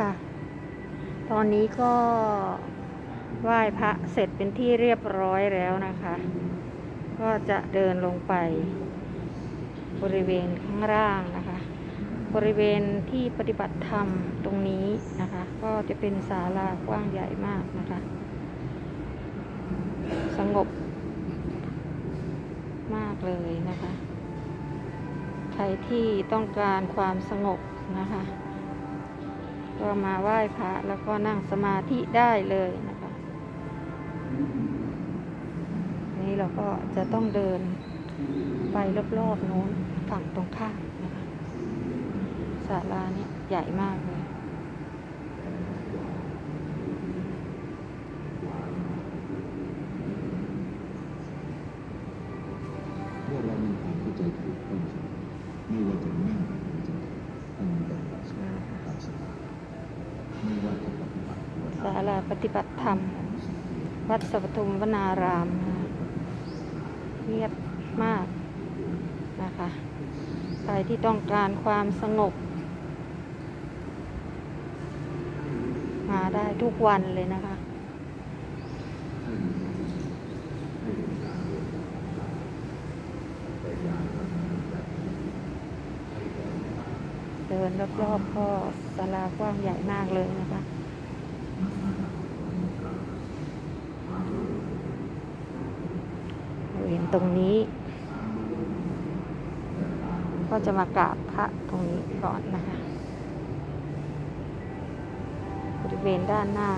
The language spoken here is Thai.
ค่ะ ตอนนี้ก็ไหว้พระเสร็จเป็นที่เรียบร้อยแล้วนะคะ ก็จะเดินลงไป บริเวณข้างล่างนะคะ บริเวณที่ปฏิบัติธรรมตรงนี้นะคะ ก็จะเป็นศาลากว้างใหญ่มากนะคะ สงบมากเลยนะคะ ใครที่ต้องการความสงบนะคะ ก็มาไหว้พระแล้วก็นั่งสมาธิได้เลยนะคะ นี่เราก็จะต้องเดินไปรอบๆโน้นฝั่งตรงข้ามนะคะศาลาเนี่ยใหญ่มากเลยาลาปฏิบัติธรรม วัดสัพทุมวนาราม เงียบมากนะคะใครที่ต้องการความสงบ มาได้ทุกวันเลยนะคะเดินรอบๆก็ศาลากว้างใหญ่มากเลยนะคะ เวณตรงนี้ ก็จะมากราบพระตรงนี้ก่อนนะคะ บริเวณด้านหน้า